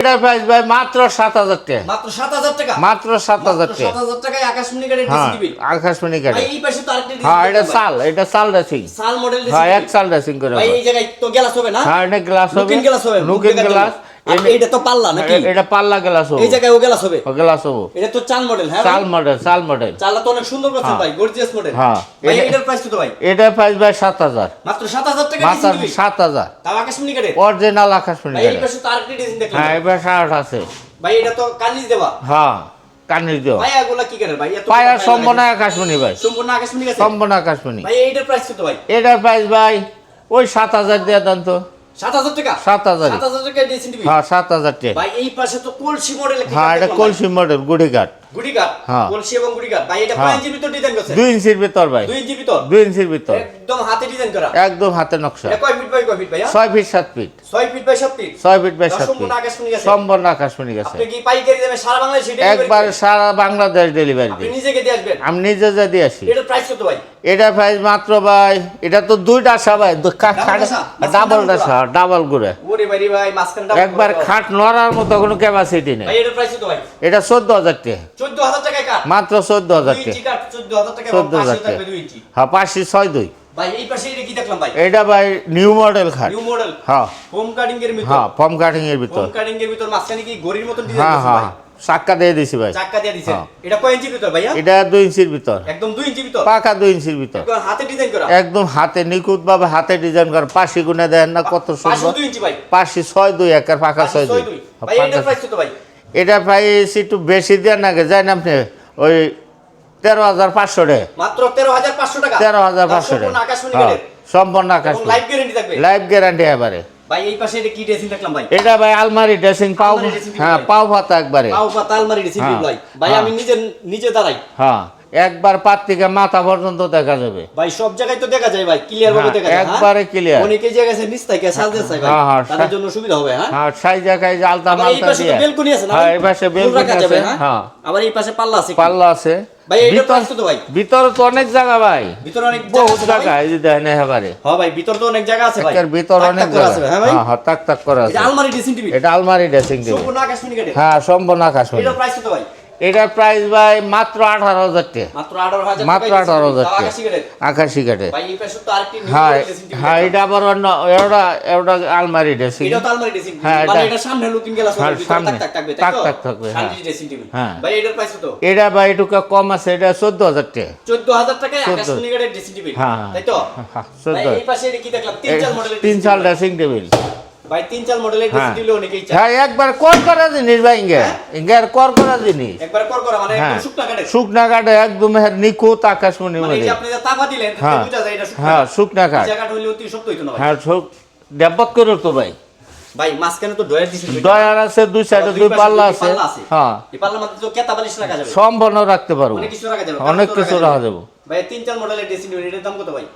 এটার প্রাইস ভাই মাত্র সাত হাজার টাকা। মাত্র সাত হাজার টাকা? মাত্র সাত হাজার টাকা। হাজার টাকায় আকাশমণি গাড়ির হ্যাঁ ডিসি দিবেন আকাশমণি গাড়ি। এই পাশে তো আরেকটা হ্যাঁ এটা চাল এটা সাল মডেল হ্যাঁ এক চাল ড্রেসিং করে ভাই এই জায়গায় তো গ্লাস হবে না? হ্যাঁ এটা গ্লাস হবে। লুকিং গ্লাস হবে লুকিং গ্লাস এটা তো পাল্লা নাকি? এটা পাল্লা গ্লাস হবে। এই জায়গায় ও গ্লাস হবে? গ্লাস হবে। এটা তো চাল মডেল হ্যাঁ চাল মডেল চাল মডেল তো অনেক সুন্দর করছেন হ্যাঁ। ভাই গর্জিয়াস মডেল হ্যাঁ। ভাই এটার প্রাইস কত ভাই? প্রাইস ভাই সাত হাজার। মাত্র সাত হাজার টাকা মাত্র ডিসি দিবেন সাত হাজার। তাও আকাশমণি গাড়ির অরিজিনাল আকাশমণি ভাই এই পাশে তো আরেকটা ডিজাইন দেখলাম। হ্যাঁ শার্ট আছে। ভাই এটা তো কালিজ দেওয়া। হ্যাঁ কানির ভাই কি করে ভাই? এত পায়ার সম্পূর্ণ আকাশমণি ভাই। সম্পূর্ণ আকাশমণি গাছে সম্পূর্ণ আকাশমণি ভাই এইটার প্রাইস কত ভাই? এটার প্রাইস ভাই ওই সাত হাজার দিয়ে দেন তো। সাত হাজার টাকা? সাত হাজার। হাজার টাকা ডিসি হ্যাঁ সাত হাজার টাকা। ভাই এই পাশে তো কলসি মডেল হ্যাঁ এটা কলসি মডেল গুড়িঘাট গুড়িঘাট হ্যাঁ। কলসি এবং ভাই এটা হ্যাঁ। ইঞ্চির ভিতর ডিজাইন করছে দুই ইঞ্চির ভিতর ভাই। দুই ইঞ্চির ভিতর? ইঞ্চির ভিতর। একদম হাতে ডিজাইন করা। একদম হাতে নকশা। এটা কয় ফিট বাই কয় ফিট ছয় ফিট সাত ফিট ছয় ফিট বাই সাত ফিট ছয় ফিট বাই ফিট সম্পূর্ণ আকাশমণি গাছে। সম্পূর্ণ আকাশমণি গেছে। আপনি কি পাইকারি সারা বাংলাদেশে একবার সারা বাংলাদেশ ডেলিভারি আপনি দিয়ে আসবেন? আমি নিজে যা দিয়ে আসি। এটার প্রাইস কত ভাই? এটা প্রাইস মাত্র ভাই এটা তো দুইটা আসা ভাই? ডাবল ডাসা ডাবল করে। ওরে ভাই রে ভাই মাঝখানটা একবার খাট নড়ার মতো কোনো ক্যাপাসিটি নেই। ভাই ভাই? এটা চোদ্দ হাজার টাকা। টাকায় কাট মাত্র চোদ্দ হাজার টাকা ইঞ্চি কাট চোদ্দ হাজার টাকা 14,000 14,000 টাকা দুই হ্যাঁ দুই। ভাই এই পাশে এটা কি দেখলাম ভাই? এটা ভাই নিউ মডেল খাট নিউ মডেল। হ্যাঁ। হোম কাটিং এর ভিতর। হ্যাঁ ফর্ম কাটিং এর ভিতর। হোম কাটিং এর ভিতর মাঝখানে কি গড়ির মতন ডিজাইন হ্যাঁ আছে হ্যাঁ ভাই? চাক্কা দিয়ে দিছি ভাই। চাক্কা দিয়ে দিছেন। এটা কয় ইঞ্চির ভিতর ভাইয়া? এটা দুই ইঞ্চির ভিতর। একদম দুই ইঞ্চি ভিতর। পাকা দুই ইঞ্চির ভিতর। একদম হাতে ডিজাইন করা। একদম হাতে নিখুঁত ভাবে হাতে ডিজাইন করা। পাশি গুনে দেন না কত সুন্দর। দুই ইঞ্চি ভাই। পাশি ছয় দুই একের পাকা পাঁচশো ছয় দুই। ভাই প্রাইস কত ভাই? এটা প্রাইস একটু বেশি দেন না যাই আপনি? ওই তেরো হাজার পাঁচশো রে। মাত্র তেরো হাজার পাঁচশো টাকা। তেরো হাজার পাঁচশো সম্পূর্ণ আকাশ লাইফ গ্যারান্টি থাকবে। লাইফ গ্যারান্টি এবারে। ভাই এই পাশে এটা কি ড্রেসিং দেখলাম ভাই? এটা ভাই আলমারি ড্রেসিং পাও হ্যাঁ পাও ভাতা একবারে। পাও আলমারি ড্রেসিং হ্যাঁ, ভাই ভাই হ্যাঁ। আমি নিজে নিজে দাঁড়াই। হ্যাঁ। একবার পাত থেকে মাথা পর্যন্ত দেখা যাবে। ভাই সব জায়গায় তো দেখা যায় ভাই ক্লিয়ার ভাবে হ্যাঁ, দেখা যায় হ্যাঁ? একবারে clear। অনেকে জায়গায় আছে নিচ থেকে সাজতে চাই ভাই হ্যাঁ, হ্যাঁ, তাদের জন্য সুবিধা হবে হ্যাঁ? হ্যাঁ সাই জায়গায় যে আলতা আবার এই মালতা পাশে বেলকনি আছে না হ্যাঁ এই পাশে বেলকনি আছে যাবে, হ্যাঁ? হ্যাঁ। আবার এই পাশে পাল্লা আছে পাল্লা আছে। ভাই ভিতর প্রাইস কত ভাই। ভিতরে তো অনেক জায়গা ভাই। ভিতরে অনেক বহুত? জায়গা এই যে দেখেন এবারে হ্যাঁ ভাই ভিতর তো অনেক জায়গা আছে ভাই। ভিতর অনেক জায়গা। আছে, হ্যাঁ ভাই? হ্যাঁ হ্যাঁ তাক তাক করা আছে এটা আলমারি ড্রেসিং টিভি এটা আলমারি ড্রেসিং টেবিল সম্পূর্ণ আকাশমণি কাটে হ্যাঁ সম্পূর্ণ আকাশ এটার প্রাইস কত ভাই? এটার প্রাইস ভাই মাত্র আঠারো হাজার টাকা মাত্র 18000 মাত্র টাকায় আঠারো হাজার টাকা আকাশি নিউ হ্যাঁ হ্যাঁ এটা আবার অন্য এটা এটা আলমারি ড্রেসিং হ্যাঁ, মানে এটা- সামনে হ্যাঁ, তাক থাকবে তাক তাক থাকবে, হ্যাঁ। হ্যাঁ। এটা ভাই একটু কম আছে এটা চোদ্দ হাজার টাকা 14000 টাকায় 14,000 আকাশমণি কাটের ড্রেসিং টিভি হ্যাঁ, হ্যাঁ। তাই তো হ্যাঁ, চোদ্দ তিন চাল ড্রেসিং টেবিল ভাই তিন চার মডেলের হ্যাঁ। ড্রেসিং অনেকেই চায়। হ্যাঁ একবার কর করা জিনিস ভাই ইঙ্গে। ইঙ্গে কর করা জিনিস। একবার কর করা মানে হ্যাঁ। একদম শুকনা কাটে শুকনা কাঠে একদম হ্যাঁ নিখুঁত আকাশমণির মানে এই আপনি যে তাপা দিলেন তাতে হ্যাঁ যায় এটা শুকনা হ্যাঁ শুকনা কাঠ। জায়গাটা হইলে অতি শক্ত হইতো না ভাই। হ্যাঁ শুক ডেবত করে তো ভাই। ভাই মাঝখানে তো ডয়ার। আছে দুই সাইডে দুই পাল্লা আছে। হ্যাঁ। এই পাল্লার মধ্যে তো কেতা বালিশ রাখা যাবে। সম্পন্ন রাখতে পারব। অনেক কিছু রাখা যাবে। অনেক কিছু রাখা যাবে। ভাই তিন চার মডেলের ড্রেসিং দাম কত ভাই?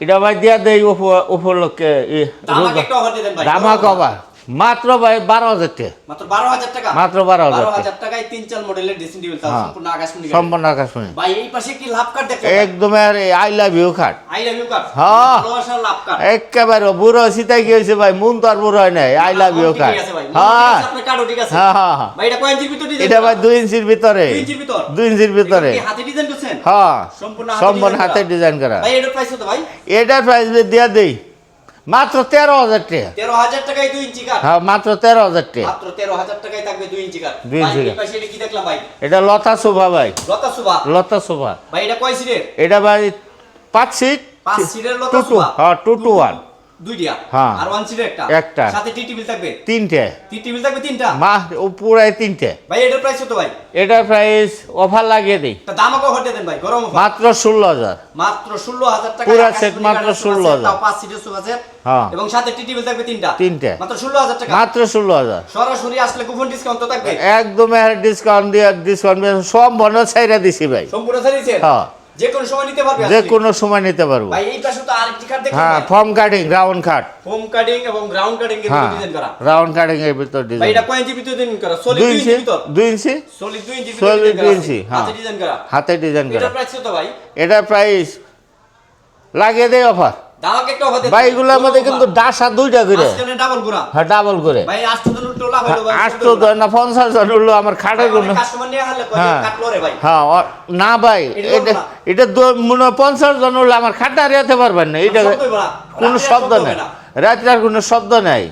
এটা ভাই দিয়া দেই উপ- উপলক্ষে দামা কবা মাত্র ভাই বারো হাজার টাকা। মাত্র বারো হাজার টাকা? মাত্র 12,000 বারো। হাজার টাকায় তিন চার মডেলের ড্রেসিং টেবিল হ্যাঁ। সম্পূর্ণ আকাশমণি। সম্পন্ন আকাশমণি। ভাই এই পাশে কি লাভ কার্ড দেখতে একদম আই লাভ ইউ খাট আই লাভ ইউ কার্ড হ্যাঁ। লাভ কার্ড একেবারে বুড়ো সীতাই কি হয়েছে ভাই? মন তো আর বুড়ো হয় নাই। আই লাভ ইউ খাট হ্যাঁ। আপনার কার্ডও ঠিক আছে। হ্যাঁ হ্যাঁ হ্যাঁ। ভাই এটা কয় ইঞ্চির ভিতর এটা ভাই দুই ইঞ্চির ভিতরে। দুই ইঞ্চির ভিতর? দুই ইঞ্চির ভিতরে। হাতে ডিজাইন করছেন? হ্যাঁ। সম্পূর্ণ হাতে সম্পূর্ণ হাতে ডিজাইন করা। ভাই এটার প্রাইস কত ভাই? এটার প্রাইস দিয়া দেই। মাত্র তেরো হাজার টাকা। তেরো হাজার টাকায় দুই ইঞ্চি কাঠ। হ্যাঁ মাত্র তেরো হাজার টাকা। মাত্র তেরো হাজার টাকায় থাকবে দুই ইঞ্চি কাঠ। দুই ইঞ্চি কাঠ। এটা কি দেখলাম ভাই? এটা লতা শোভা ভাই। লতা শোভা লতা শোভা ভাই এটা কয় সিটের? এটা ভাই পাঁচ সিট। পাঁচ সিটের লতা টু হ্যাঁ টু টু ওয়ান। দুইটা। আর ওয়ান সিটের একটা। একটা। সাথে টি টেবিল থাকবে। তিনটে। টি টেবিল থাকবে তিনটা। মা ও পুরাই তিনটে। ভাই এটার প্রাইস কত ভাই? এটার প্রাইস অফার লাগিয়ে দিই। তা দাম আমাকে হটে দেন ভাই গরম offer। মাত্র টাকা পুরা set মাত্র 16,000 তাও পাঁচ সিটের সোফা সেট হ্যাঁ। এবং সাথে টি টেবিল থাকবে তিনটা। তিনটে। মাত্র ষোলো হাজার টাকা। মাত্র ষোলো হাজার। সরাসরি আসলে কুপন ডিসকাউন্ট তো থাকবে। একদম ডিসকাউন্ট দিয়ে ডিসকাউন্ট সব মনে ছাইরা দিছি ভাই। সম্পূর্ণ হ্যাঁ। যে কোনো সময় নিতে পারবে যে কোনো সময় নিতে পারব। ভাই এই পাশে তো আরেকটি কার্ড দেখুন হ্যাঁ form cutting round cut home cutting এবং গ্রাউন্ড কাটিং এর হ্যাঁ ডিজাইন করা। রাউন্ড কাটিং এর ভিতর ভাই ডিজাইন এটা কয় ইঞ্চি ভিতরে ডিজাইন করা? সলিড দুই 2 ইঞ্চি ইঞ্চি ভিতর? ইঞ্চি সলিড 2 ইঞ্চি Solid ভিতরে দুই ইঞ্চি, হ্যাঁ। হাতে ডিজাইন করা। হাতে ডিজাইন করা। এটার প্রাইস কত ভাই? এটার প্রাইস লাগিয়ে দেয় অফার দামাকে একটা অফার ভাই এগুলোর মধ্যে কিন্তু ডাসা দুইটা করে। মাঝখানে ডাবল গুড়া হ্যাঁ ডাবল করে। ভাই আটশো হলো জন না পঞ্চাশ জন উঠল আমার খাটের হ্যাঁ। হ্যাঁ না ভাই এটা এটা মনে পঞ্চাশ জন আমার খাটটা রেতে পারবেন না। এটা কোনো শব্দ নেই। হবে না। রাত্রে আর কোনো শব্দ নেই।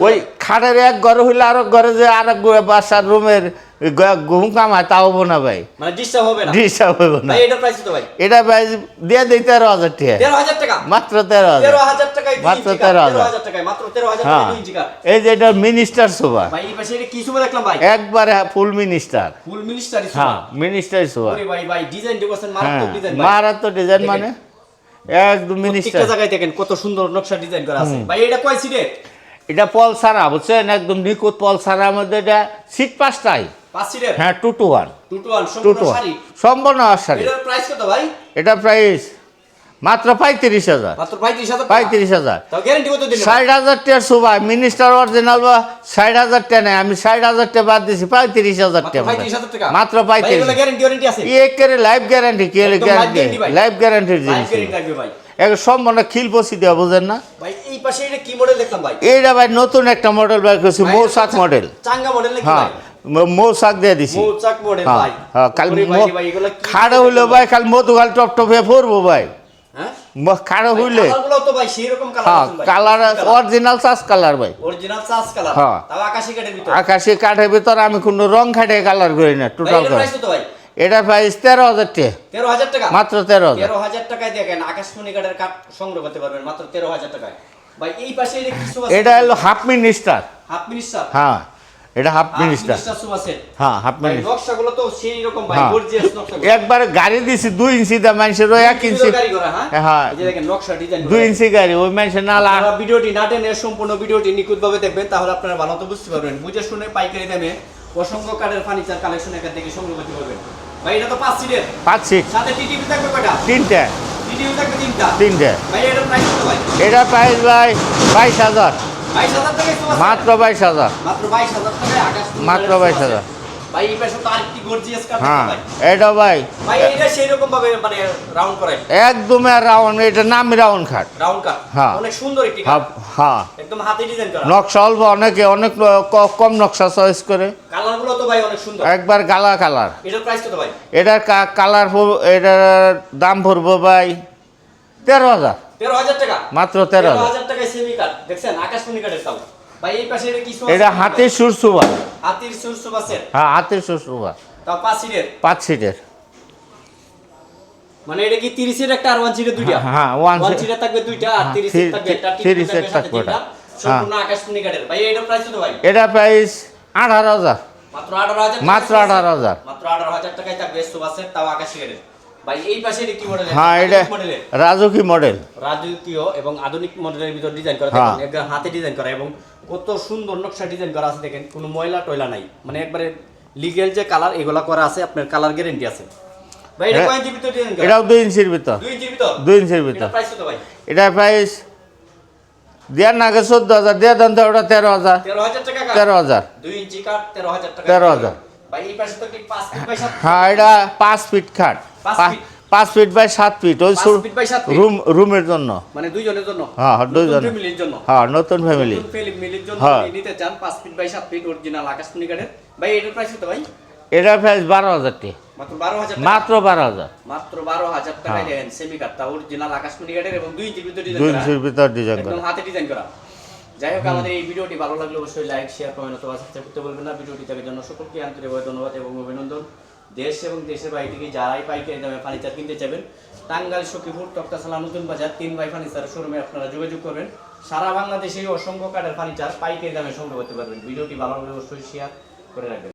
ওই খাটের এক ঘরে হইলে আরেক ঘরে যে আরেক বাসার রুমের ঘুম কামায় তা হব না ভাই। মানে ডিস্টার্ব হবে না। প্রাইস এটা ভাই দিয়ে দিই তেরো হাজার টাকা। মাত্র তেরো হাজার। মাত্র তেরো হাজার। হ্যাঁ। এই যে এটা মিনিস্টার সোফা একবারে ফুল মিনিস্টার ফুল মিনিস্টারি হ্যাঁ মিনিস্টার সোফা হ্যাঁ মারাত্মক ডিজাইন মানে একদম মিনিস্টার জায়গায় দেখেন কত সুন্দর নকশা ডিজাইন করা আছে। ভাই এটা কয় সিটের এটা পল সারা বুঝছেন? একদম নিখুঁত পল সারার মধ্যে এটা সিট পাঁচটাই পাঁচ সিটের হ্যাঁ two two one two two one two সম্পূর্ণ টু শাড়ি প্রাইস কত ভাই? এটা প্রাইস মাত্র পঁয়ত্রিশ হাজার। পঁয়ত্রিশ হাজার ষাট হাজার টাকার সুবাই মিনিস্টার অরিজিনাল বা ষাট হাজার টাকা নেই। আমি ষাট হাজার টাকা বাদ দিছি পঁয়ত্রিশ হাজার টাকা। মাত্র পঁয়ত্রিশ এগুলো গ্যারান্টি ওয়ারেন্টি আছে। ইয়ে করে লাইফ গ্যারান্টি কি গ্যারান্টি লাইফ গ্যারান্টির জিনিস। সম্পূর্ণ খিল পসি দেওয়া বুঝেন না? এইটা ভাই নতুন একটা মডেল বের করছি মৌসাক মডেল হ্যাঁ। দিয়ে দিছি। কাল খাড়া হইল ভাই? কাল মধু টপ টপে পড়ব ভাই। খাড়া হইলে। হ্যাঁ কালার অরিজিনাল চাষ কালার ভাই। হ্যাঁ। আকাশি কাঠের ভিতর? আমি কোনো রং খাটে কালার করি না টোটাল এটার প্রাইস এটা তেরো হাজার টাকা। তেরো হাজার টাকা? মাত্র তেরো হাজার। হাজার টাকায় দেখেন আকাশমণি কাঠের কাঠ সংগ্রহ করতে পারবেন মাত্র তেরো হাজার টাকায়। ভাই এই পাশে এটা হলো হাফ মিনিস্টার হাফ মিনিস্টার হ্যাঁ। এটা হাফ মিনিস্টার হ্যাঁ হাফ মিনিস্টার তো সেই রকম হ্যাঁ। একবার গাড়ি দিছি দুই ইঞ্চি দা মানুষের এক ইঞ্চি গাড়ি হ্যাঁ? হ্যাঁ। নকশা ডিজাইন ইঞ্চি গাড়ি ওই মানুষের না লা ভিডিওটি না দেন সম্পূর্ণ ভিডিওটি নিখুঁতভাবে দেখবেন তাহলে আপনারা ভালো তো বুঝতে পারবেন। বুঝে শুনে পাইকারি দামে অসংখ্য কাঠের ফার্নিচার কালেকশন এখান থেকে সংগ্রহ করতে পারবেন। ভাই এটা তো সিটের সিট সাথে টিটিভি থাকবে কয়টা? তিনটা। টিটিভি থাকবে তিনটা। তিনটা। ভাই এটা প্রাইস ভাই? এটা প্রাইস ভাই 22000 মাত্র বাইশ হাজার। মাত্র বাইশ হাজার টাকায় আকাশ মাত্র 22,000 ভাই এই পাশে তো আরেকটি গর্জিয়াস কাঠ হ্যাঁ এটা ভাই। ভাই এটা সেই রকম ভাবে মানে রাউন্ড করে একদম রাউন্ড এটা নামি রাউন্ড রাউন্ড কাট হ্যাঁ। অনেক সুন্দর একটি হ্যাঁ হ্যাঁ। একদম হাতে ডিজাইন করা। নকশা অল্প অনেকে অনেক কম নকশা চয়েস করে। কালার তো ভাই অনেক সুন্দর। একবার গালা কালার এটার প্রাইস কত ভাই? এটার কালার এটার দাম পড়ব ভাই তেরো হাজার। তেরো হাজার টাকা। মাত্র তেরো হাজার। টাকায় সেমি কাঠ দেখছেন আকাশমণি কাঠের তাও ভাই এই পাশে এটা কি এটা হাতির সুরসুবা। হাতির হ্যাঁ হাতির সুরসুবা। তাও পাঁচ সিটের পাঁচ সিটের মানে এটা কি তিরিশের একটা আর ওয়ান সিটের দুইটা? হ্যাঁ, হ্যাঁ, সিটের থাকবে দুইটা আর থাকবে একটা থাকবে। সম্পূর্ণ আকাশমণি কাঠের ভাই এটার প্রাইস কত ভাই? এটা প্রাইস মাত্র আঠারো হাজার মাত্র আঠারো হাজার। মাত্র টাকায় থাকবে সুবাসের তাও আকাশি কাঠের ভাই এই পাশে কি মডেল হ্যাঁ এটা মডেলের রাজকী মডেল রাজকীয় এবং আধুনিক মডেলের ভিতর ডিজাইন করা হ্যাঁ। একদম হাতে ডিজাইন করা এবং কত সুন্দর নকশা ডিজাইন করা আছে দেখেন কোনো ময়লা টয়লা নাই। মানে একবারে লিগেল যে কালার এগুলা করা আছে আপনার কালার গ্যারেন্টি আছে। ভাই এটা। কয় ভিতর ডিজাইন করা? এটাও দুই ইঞ্চির ভিতর। দুই ইঞ্চির ভিতর? দুই ইঞ্চির এটা ভিতর প্রাইস কত ভাই? এটা প্রাইস দেড় নাগে চোদ্দ হাজার দিয়ে দেন তো ওটা তেরো হাজার। তেরো হাজার টাকা তেরো হাজার। দুই ইঞ্চি কাঠ তেরো হাজার টাকা। 13,000 ভাই এই পাশে তো কি পাঁচ ফিট হ্যাঁ এটা পাঁচ ফিট খাট। পাঁচ ফিট? বাই সাত ফিট ওই? রুম রুমের জন্য। মানে দুইজনের জন্য। হ্যাঁ, হ্যাঁ, দুইজন। হ্যাঁ নতুন ফ্যামিলি ফ্যামিলির জন্য হ্যাঁ। নিতে চান পাঁচ ফিট বাই সাত ফিট অরিজিনাল আকাশমণি কাঠের ভাই এটার প্রাইস কত ভাই? এটা প্রাইস বারো হাজার টাকা। মাত্র বারো হাজার টাকা। মাত্র বারো হাজার। হ্যাঁ। দেখেন সেমি কাঠটা অরিজিনাল আকাশমণি কাঠের এবং দুই ইঞ্চির ভিতরে ডিজাইন দুই ইঞ্চির ভিতর ডিজাইন করা। হাতে ডিজাইন করা। যাই হোক আমাদের এই ভিডিওটি ভালো লাগলে অবশ্যই লাইক শেয়ার কমেন্ট অথবা সাবস্ক্রাইব করতে বলবেন না। ভিডিওটি দেখার জন্য সকলকে আন্তরিকভাবে ধন্যবাদ এবং অভিনন্দন। দেশ এবং দেশের বাইরে থেকে যারাই পাইকারি দামে ফার্নিচার কিনতে চাইবেন, টাঙ্গাইল, সখীপুর তক্তাশালা নতুন বাজার, তিন বাই ফার্নিচার শোরুমে আপনারা যোগাযোগ করবেন। সারা বাংলাদেশে অসংখ্য কাঠের ফার্নিচার পাইকারি দামে সংগ্রহ করতে পারবেন। ভিডিওটি ভালোভাবে অবশ্যই শেয়ার করে রাখবেন।